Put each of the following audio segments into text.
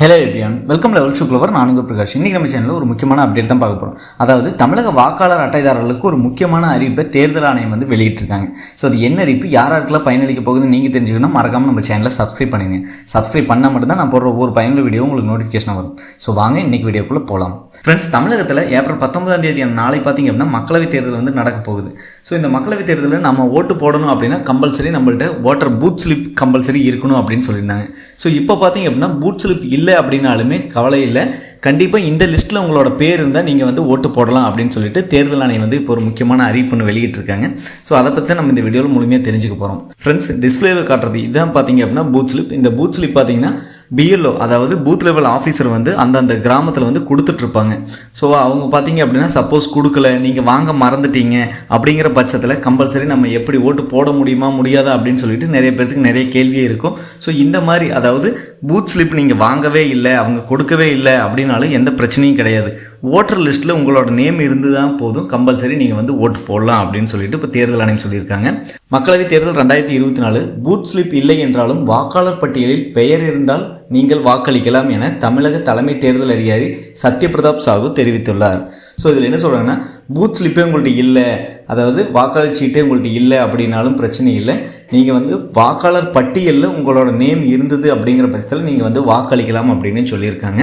Hello everyone welcome level சுக்லவர் நானுங்க பிரகாஷ். இன்றைக்கி நம்ம சேனலில் ஒரு முக்கியமான அப்டேட் தான் பார்க்க போகிறோம் அதாவது தமிழக வாக்காளர் அட்டைதாரர்களுக்கு ஒரு முக்கியமான அறிவிப்பை தேர்தல் ஆணையம் வந்து வெளியிட்டிருக்காங்க. ஸோ அது என்ன அறிவிப்பு? யார் யாருக்கெல்லாம் பயனளிக்க போகுதுன்னு நீங்கள் தெரிஞ்சுக்கணும். மறக்காமல் நம்ம சேனலை சப்ஸ்கிரைப் பண்ணுங்க சப்ஸ்கிரைப் பண்ணால் மட்டும்தான் நான் போடுற ஒவ்வொரு பயனுள்ள வீடியோ உங்களுக்கு நோட்டிஃபிகேஷன் வரும். ஸோ வாங்க இன்றைக்கி வீடியோக்குள்ளே போகலாம் ஃப்ரெண்ட்ஸ் தமிழகத்தில் ஏப்ரல் பத்தொன்பதாம் தேதி நாளை பார்த்தீங்க அப்படின்னா மக்களவைத் தேர்தல் வந்து நடக்க போகுது. ஸோ இந்த மக்களவைத் தேர்தலில் நம்ம ஓட்டு போடணும் அப்படின்னா கம்பல்சரி நம்மள்ட்ட ஓட்டர் பூத் ஸ்லிப் கம்பல்சரி இருக்கணும் அப்படின்னு சொல்லியிருந்தாங்க. ஸோ இப்போ பார்த்தீங்க அப்படின்னா பூத் ஸ்லிப் இல்லை அப்படின்னாலுமே கவலை இல்லை. கண்டிப்பாக இந்த லிஸ்ட்டில் உங்களோட பேர் இருந்தால் நீங்கள் வந்து ஓட்டு போடலாம் அப்படின்னு சொல்லிட்டு தேர்தல் ஆணையம் வந்து இப்போ ஒரு முக்கியமான அறிவிப்புன்னு வெளியிட்டிருக்காங்க. ஸோ அதை பற்றி நம்ம இந்த வீடியோவில் முழுமையாக தெரிஞ்சுக்க போகிறோம் ஃப்ரெண்ட்ஸ் டிஸ்பிளேவில் காட்டுறது இதான் பார்த்தீங்க அப்படின்னா பூத் ஸ்லிப் இந்த பூத் ஸ்லிப் பார்த்தீங்கன்னா பிஎல்ஓ அதாவது பூத் லெவல் ஆஃபீஸர் வந்து அந்தந்த கிராமத்தில் வந்து கொடுத்துட்ருப்பாங்க ஸோ அவங்க பார்த்தீங்க அப்படின்னா சப்போஸ் கொடுக்கல நீங்கள் வாங்க மறந்துட்டீங்க அப்படிங்கிற பட்சத்தில் கம்பல்சரி நம்ம எப்படி ஓட்டு போட முடியுமா முடியாதா அப்படின்னு சொல்லிட்டு நிறைய பேர்த்துக்கு நிறைய கேள்வியே இருக்கும். ஸோ இந்த மாதிரி அதாவது பூத் ஸ்லிப் நீங்கள் வாங்கவே இல்லை அவங்க கொடுக்கவே இல்லை அப்படின்னாலும் எந்த பிரச்சனையும் கிடையாது. ஓட்டர் லிஸ்ட்டில் உங்களோட நேம் இருந்து தான் போதும். கம்பல்சரி நீங்கள் வந்து ஓட்டு போடலாம் அப்படின்னு சொல்லிட்டு இப்போ தேர்தல் ஆணையம் சொல்லியிருக்காங்க. மக்களவைத் தேர்தல் ரெண்டாயிரத்தி இருபத்தி நாலு பூத் ஸ்லிப் இல்லை என்றாலும் வாக்காளர் பட்டியலில் பெயர் இருந்தால் நீங்கள் வாக்களிக்கலாம் என தமிழக தலைமை தேர்தல் அதிகாரி சத்யபிரதாப் சாகு தெரிவித்துள்ளார். ஸோ இதில் என்ன சொல்கிறாங்கன்னா பூத் ஸ்லிப்பே உங்கள்கிட்ட இல்லை. அதாவது வாக்காளர் சீட்டே உங்கள்கிட்ட இல்லை அப்படின்னாலும் பிரச்சனை இல்லை. நீங்கள் வந்து வாக்காளர் பட்டியலில் உங்களோட நேம் இருந்தது அப்படிங்கிற பட்சத்தில் நீங்கள் வந்து வாக்களிக்கலாம் அப்படின்னு சொல்லியிருக்காங்க.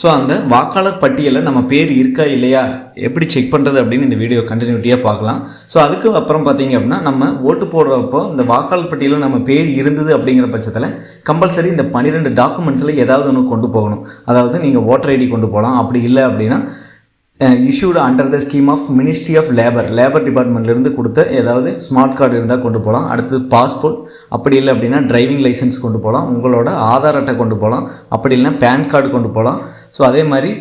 ஸோ அந்த வாக்காளர் பட்டியலில் நம்ம பேர் இருக்கா இல்லையா? எப்படி செக் பண்ணுறது அப்படின்னு இந்த வீடியோ கண்டினியூட்டியாக பார்க்கலாம். ஸோ அதுக்கு அப்புறம் பார்த்தீங்க அப்படின்னா நம்ம ஓட்டு போடுறப்போ இந்த வாக்காளர் பட்டியலில் நம்ம பேர் இருந்தது அப்படிங்கிற பட்சத்தில் கம்பல்சரி இந்த பன்னிரெண்டு டாக்குமெண்ட்ஸில் ஏதாவது ஒன்று கொண்டு போகணும். அதாவது நீங்கள் ஓட்டர் ஐடி கொண்டு போகலாம். அப்படி இல்லை அப்படின்னா issued under the scheme of ministry of labour labour டிபார்ட்மெண்ட்லேருந்து கொடுத்த ஏதாவது ஸ்மார்ட் கார்டு இருந்தால் கொண்டு போகலாம் அடுத்து பாஸ்போர்ட் அப்படி இல்லை அப்படின்னா டிரைவிங் லைசன்ஸ் கொண்டு போகலாம் உங்களோட ஆதார் அட்டை கொண்டு போகலாம் அப்படி இல்லைன்னா பேன் கார்டு கொண்டு போகலாம் ஸோ அதே மாதிரி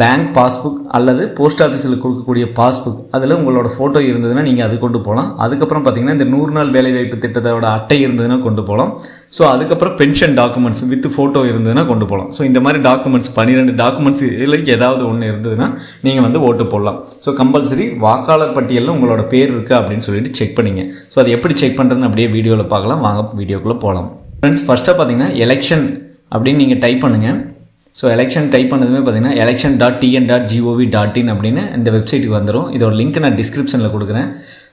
பேங்க் பாஸ்புக் அல்லது போஸ்ட் ஆஃபீஸில் கொடுக்கக்கூடிய பாஸ்புக் அதில் உங்களோட ஃபோட்டோ இருந்ததுன்னா நீங்கள் அது கொண்டு போகலாம் அதுக்கப்புறம் பார்த்தீங்கன்னா இந்த நூறு நாள் வேலைவாய்ப்பு திட்டத்தோட அட்டை இருந்ததுன்னா கொண்டு போகலாம் ஸோ அதுக்கப்புறம் பென்ஷன் டாக்குமெண்ட்ஸ் வித் ஃபோட்டோ இருந்ததுன்னா கொண்டு போகலாம் ஸோ இந்த மாதிரி டாக்குமெண்ட்ஸ் பன்னிரெண்டு டாக்குமெண்ட்ஸ் இதில் ஏதாவது ஒன்று இருந்ததுன்னா நீங்கள் வந்து ஓட்டு போடலாம். ஸோ கம்பல்சரி வாக்காளர் பட்டியலில் உங்களோட பேர் இருக்குது அப்படின்னு சொல்லிட்டு செக் பண்ணிங்க. ஸோ அதை எப்படி செக் பண்ணுறதுன்னு அப்படியே வீடியோவில் பார்க்கலாம். வாங்க வீடியோக்குள்ளே போகலாம் ஃப்ரெண்ட்ஸ் ஃபஸ்ட்டாக பார்த்தீங்கன்னா எலெக்ஷன் அப்படின்னு நீங்கள் டைப் பண்ணுங்கள் ஸோ எலெக்ஷன் டைப் பண்ணதுமே பார்த்தீங்கன்னா election dot TN dot GOV dot in அப்படின்னு இந்த வெப்சைட்டுக்கு வந்துடும் இதோட லிங்க் நான் டிஸ்கிரிப்ஷனில் கொடுக்குறேன்.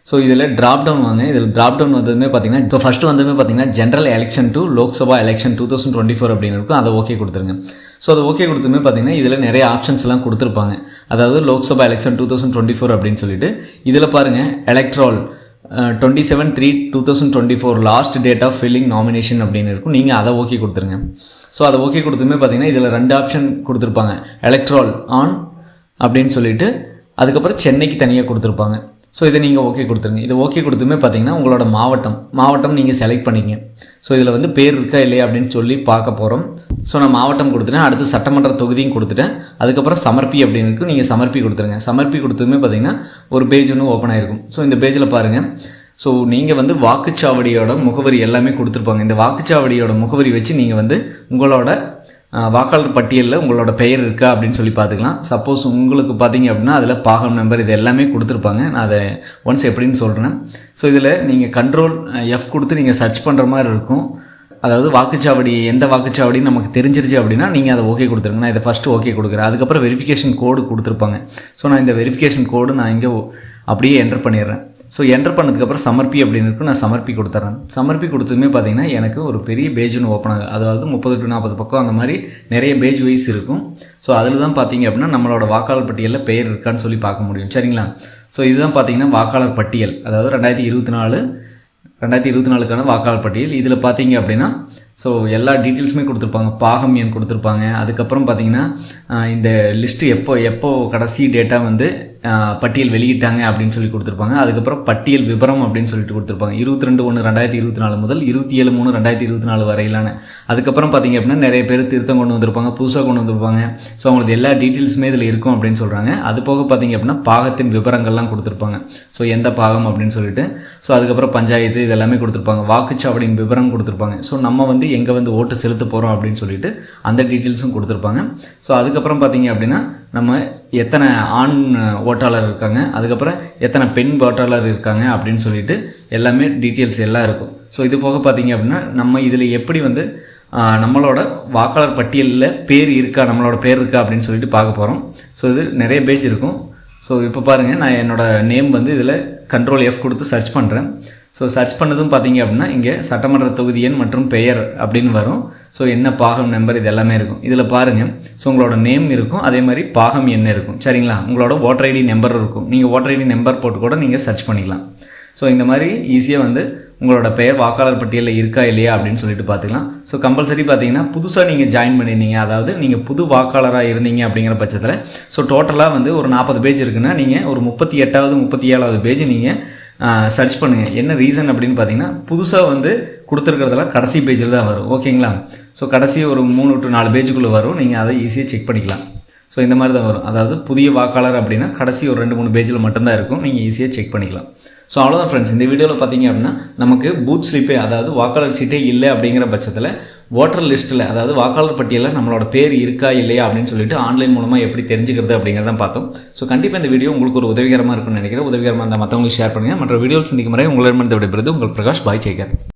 ஸோ இதில் ட்ராப் டவுன் வாங்க. இதில் ட்ராப் டவுன் வந்ததுமே பார்த்தீங்கன்னா இப்போ ஃபஸ்ட்டு வந்ததுமே பார்த்தீங்கன்னா general election to Lok Sabha election two thousand twenty four அப்படின்னு இருக்கும். அதை ஓகே கொடுத்துருங்க. ஸோ அதை ஓகே கொடுத்துமே பார்த்தீங்கன்னா இதில் நிறைய ஆப்ஷன்ஸ்லாம் கொடுத்துருப்பாங்க. அதாவது Lok Sabha election two thousand twenty four அப்படின்னு சொல்லிட்டு. இதில் பாருங்கள் electoral twenty seven three two thousand twenty four last date of filling nomination அப்படின்னு இருக்கும். நீங்கள் அதை ஓகே கொடுத்துருங்க. ஸோ அதை ஓகே கொடுத்துமே பார்த்தீங்கன்னா இதில் ரெண்டு ஆப்ஷன் கொடுத்துருப்பாங்க. எலக்ட்ரால் ஆன் அப்படின்னு சொல்லிட்டு அதுக்கப்புறம் சென்னைக்கு தனியாக கொடுத்துருப்பாங்க. ஸோ இதை நீங்கள் ஓகே கொடுத்துருங்க. இது ஓகே கொடுத்துமே பார்த்தீங்கன்னா உங்களோட மாவட்டம் மாவட்டம் நீங்கள் செலக்ட் பண்ணிங்க ஸோ இதில் வந்து பேர் இருக்கா இல்லையா அப்படின்னு சொல்லி பார்க்க போகிறோம் ஸோ நான் மாவட்டம் கொடுத்துட்டேன். அடுத்து சட்டமன்ற தொகுதியும் கொடுத்துட்டேன். அதுக்கப்புறம் சமர்ப்பி அப்படின்னு இருக்கு. நீங்கள் சமர்ப்பி கொடுத்துருங்க. சமர்ப்பி கொடுத்ததுமே பார்த்தீங்கன்னா ஒரு பேஜ் ஒன்று ஓப்பன் ஆகிருக்கும் ஸோ இந்த பேஜில் பாருங்கள் ஸோ நீங்கள் வந்து வாக்குச்சாவடியோட முகவரி எல்லாமே கொடுத்துருப்பாங்க. இந்த வாக்குச்சாவடியோட முகவரி வச்சு நீங்கள் வந்து உங்களோட வாக்காளர் பட்டியலில் உங்களோட பெயர் இருக்கா அப்படின்னு சொல்லி பார்த்துக்கலாம். சப்போஸ் உங்களுக்கு பார்த்தீங்க அப்படின்னா அதில் பாகம் நம்பர் இது எல்லாமே கொடுத்துருப்பாங்க. நான் அதை ஒன்ஸ் எப்படின்னு சொல்கிறேன் ஸோ இதில் நீங்கள் கண்ட்ரோல் எஃப் கொடுத்து நீங்கள் சர்ச் பண்ணுற மாதிரி இருக்கும். அதாவது வாக்குச்சாவடி எந்த வாக்குச்சாவடின்னு நமக்கு தெரிஞ்சிருச்சு அப்படின்னா நீங்கள் அதை ஓகே கொடுத்துருங்க. நான் இதை ஃபஸ்ட்டு ஓகே கொடுக்குறேன். அதுக்கப்புறம் வெரிஃபிகேஷன் கோடு கொடுத்துருப்பாங்க. ஸோ நான் இந்த வெரிஃபிகேஷன் கோடு நான் இங்கே அப்படியே என்டர் பண்ணிடுறேன். ஸோ என்டர் பண்ணதுக்கப்புறம் சமர்ப்பி அப்படின்னு இருக்கும் நான் சமர்ப்பி கொடுத்துட்றேன் சமர்ப்பி கொடுத்ததுமே பார்த்தீங்கன்னா எனக்கு ஒரு பெரிய பேஜ் ஒன்று ஓப்பன் ஆகும் அதாவது முப்பது டு நாற்பது பக்கம் அந்த மாதிரி நிறைய பேஜ் வைஸ் இருக்கும். ஸோ அதில் தான் பார்த்தீங்க அப்படின்னா நம்மளோட வாக்காளர் பட்டியலில் பெயர் இருக்கான்னு சொல்லி பார்க்க முடியும். சரிங்களா? ஸோ இதுதான் பார்த்தீங்கன்னா வாக்காளர் பட்டியல். அதாவது ரெண்டாயிரத்தி இருபத்தி நாலு ரெண்டாயிரத்தி இருபத்தி நாலுக்கான வாக்காளர் பட்டியல். இதில் பார்த்தீங்க அப்படின்னா ஸோ எல்லா டீட்டெயில்ஸுமே கொடுத்துருப்பாங்க. பாகம் எண் கொடுத்துருப்பாங்க? அதுக்கப்புறம் பார்த்தீங்கன்னா இந்த லிஸ்ட்டு எப்போ எப்போ கடைசி டேட்டா வந்து பட்டியல் வெளியிட்டாங்க அப்படின்னு சொல்லி கொடுத்துருப்பாங்க. அதுக்கப்புறம் பட்டியல் விவரம் அப்படின்னு சொல்லிட்டு கொடுத்துருப்பாங்க. இருபத்தி ரெண்டு ஒன்று ரெண்டாயிரத்தி இருபத்தி நாலு முதல் இருபத்தி ஏழு மூணு ரெண்டாயிரத்தி இருபத்தி நாலு வரையிலான. அதுக்கப்புறம் பார்த்தீங்க அப்படின்னா நிறைய பேர் திருத்தம் கொண்டு வந்திருப்பாங்க புதுசாக கொண்டு வந்திருப்பாங்க. ஸோ அவங்களுக்கு எல்லா டீட்டெயில்ஸுமே இதில் இருக்கும் அப்படின்னு சொல்கிறாங்க அது போக பார்த்தீங்க அப்படின்னா பாகத்தின் விவரங்கள்லாம் கொடுத்துருப்பாங்க. ஸோ எந்த பாகம் அப்படின்னு சொல்லிட்டு. ஸோ அதுக்கப்புறம் பஞ்சாயத்து இது எல்லாமே கொடுத்துருப்பாங்க. வாக்குச்சாவடியின் விவரம் கொடுத்துருப்பாங்க. ஸோ நம்ம வந்து எங்கே வந்து ஓட்டு செலுத்த போகிறோம் அப்படின்னு சொல்லிட்டு அந்த டீட்டெயில்ஸும் கொடுத்துருப்பாங்க. ஸோ அதுக்கப்புறம் பார்த்தீங்க அப்படின்னா நம்ம எத்தனை ஆண் ஓட்டாளர் இருக்காங்க அதுக்கப்புறம் எத்தனை பெண் ஓட்டாளர் இருக்காங்க அப்படின்னு சொல்லிட்டு எல்லாமே டீட்டெயில்ஸ் எல்லாம் இருக்கும். ஸோ இது போக பார்த்தீங்க அப்படின்னா நம்ம இதில் எப்படி வந்து நம்மளோட வாக்காளர் பட்டியலில் பேர் இருக்கா நம்மளோட பேர் இருக்கா அப்படின்னு சொல்லிட்டு பார்க்க போகிறோம் ஸோ இது நிறைய பேஜ் இருக்கும். ஸோ இப்போ பாருங்கள் நான் என்னோடய நேம் வந்து இதில் கண்ட்ரோல் எஃப் கொடுத்து சர்ச் பண்ணுறேன் ஸோ சர்ச் பண்ணதும் பார்த்தீங்க அப்படின்னா இங்கே சட்டமன்ற தொகுதி எண் மற்றும் பெயர் அப்படின்னு வரும். ஸோ என்ன பாகம் நம்பர் இது எல்லாமே இருக்கும். இதில் பாருங்கள் ஸோ உங்களோட நேம் இருக்கும். அதே மாதிரி பாகம் என்ன இருக்கும். சரிங்களா? உங்களோட ஓட்டர் ஐடி நம்பர் இருக்கும். நீங்கள் ஓட்டர் ஐடி நம்பர் போட்டு கூட நீங்கள் சர்ச் பண்ணிக்கலாம். ஸோ இந்த மாதிரி ஈஸியாக வந்து உங்களோட பெயர் வாக்காளர் பட்டியலில் இருக்கா இல்லையா அப்படின்னு சொல்லிட்டு பார்த்துக்கலாம் ஸோ கம்பல்சரி பார்த்தீங்கன்னா புதுசாக நீங்கள் ஜாயின் பண்ணியிருந்தீங்க. அதாவது நீங்கள் புது வாக்காளராக இருந்தீங்க அப்படிங்கிற பட்சத்தில் ஸோ டோட்டலாக வந்து ஒரு நாற்பது பேஜ் இருக்குன்னா நீங்கள் ஒரு முப்பத்தி எட்டாவது முப்பத்தி ஏழாவது பேஜ் நீங்கள் சர்ச் பண்ணுங்கள் என்ன ரீசன் அப்படின்னு பார்த்தீங்கன்னா புதுசாக வந்து கொடுத்துருக்கிறதெல்லாம் கடைசி பேஜில் தான் வரும். ஓகேங்களா? ஸோ கடைசி ஒரு மூணு டு நாலு பேஜுக்குள்ளே வரும். நீங்கள் அதை ஈஸியாக செக் பண்ணிக்கலாம். ஸோ இந்த மாதிரி தான் வரும். அதாவது புதிய வாக்காளர் அப்படின்னா கடைசி ஒரு ரெண்டு மூணு பேஜில் மட்டும்தான் இருக்கும். நீங்கள் ஈஸியாக செக் பண்ணிக்கலாம். ஸோ அவ்வளோதான் ஃப்ரெண்ட்ஸ் இந்த வீடியோவில் பார்த்தீங்க அப்படின்னா நமக்கு பூத் ஸ்லிப்பே அதாவது வாக்காளர் சீட்டே இல்லை அப்படிங்கிற பட்சத்தில் ஓட்டர் லிஸ்ட்டில் அதாவது வாக்காளர் பட்டியலில் நம்மளோட பேர் இருக்கா இல்லையா அப்படின்னு சொல்லிட்டு ஆன்லைன் மூலமாக எப்படி தெரிஞ்சுக்கிறது அப்படிங்கிறத பார்த்தோம். ஸோ கண்டிப்பாக இந்த வீடியோ உங்களுக்கு ஒரு உதவிகரமாக இருக்கும்னு நினைக்கிறேன். உதவிகரமாக இருந்தால் மற்றவங்களுக்கு ஷேர் பண்ணுங்கள் மற்ற வீடியோ சந்திக்கும் முறை உங்களிடமிருந்து விடைபெறுது உங்கள் பிரகாஷ் பாய் டேக்கர்